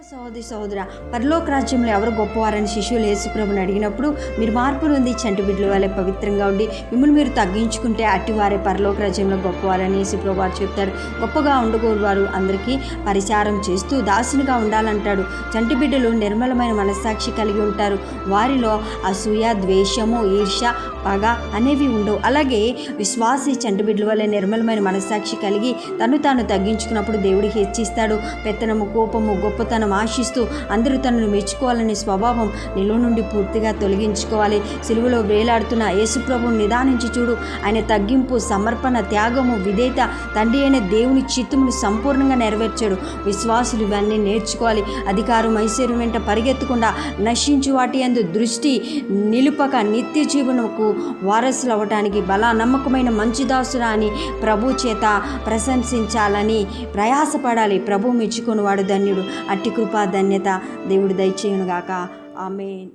ప్రియ సహోదరి సహోదర పరలోక రాజ్యంలో ఎవరు గొప్పవారని శిశువులు యేసుప్రభుని అడిగినప్పుడు మీరు మార్పు నుండి చంటి బిడ్డల వలె పవిత్రంగా ఉండి మిమ్మల్ని మీరు తగ్గించుకుంటే అట్టివారే పరలోక రాజ్యంలో గొప్పవారని యేసుప్రభు వారు చెప్తారు. గొప్పగా ఉండగోరు వారు అందరికీ పరిచారం చేస్తూ దాసునిగా ఉండాలంటాడు. చంటి బిడ్డలు నిర్మలమైన మనస్సాక్షి కలిగి ఉంటారు. వారిలో అసూయ ద్వేషము ఈర్ష్య పగ అనేవి ఉండవు. అలాగే విశ్వాసి చంటి బిడ్డల వలె నిర్మలమైన మనస్సాక్షి కలిగి తను తాను తగ్గించుకున్నప్పుడు దేవుడికి హెచ్చిస్తాడు. పెత్తనము కోపము గొప్పతనం ఆశిస్తూ అందరూ తనను మెచ్చుకోవాలనే స్వభావం నిలువ నుండి పూర్తిగా తొలగించుకోవాలి. సిలువలో వేలాడుతున్న యేసుప్రభుని నిదానించి చూడు. ఆయన తగ్గింపు సమర్పణ త్యాగము విధేయత తండ్రి అయిన దేవుని చిత్తమును సంపూర్ణంగా నెరవేర్చాడు. విశ్వాసులు ఇవన్నీ నేర్చుకోవాలి. అధికారం ఐశ్వర్యం వెంట పరిగెత్తకుండా నశించు వాటి అందు దృష్టి నిలుపక నిత్య జీవనకు వారసులు అవ్వటానికి బల నమ్మకమైన మంచి దాసురా అని ప్రభు చేత ప్రశంసించాలని ప్రయాసపడాలి. ప్రభు మెచ్చుకుని వాడు ధన్యుడు. అట్టి కృపా ధన్యత దేవుడు దయచేయునుగాక. ఆమె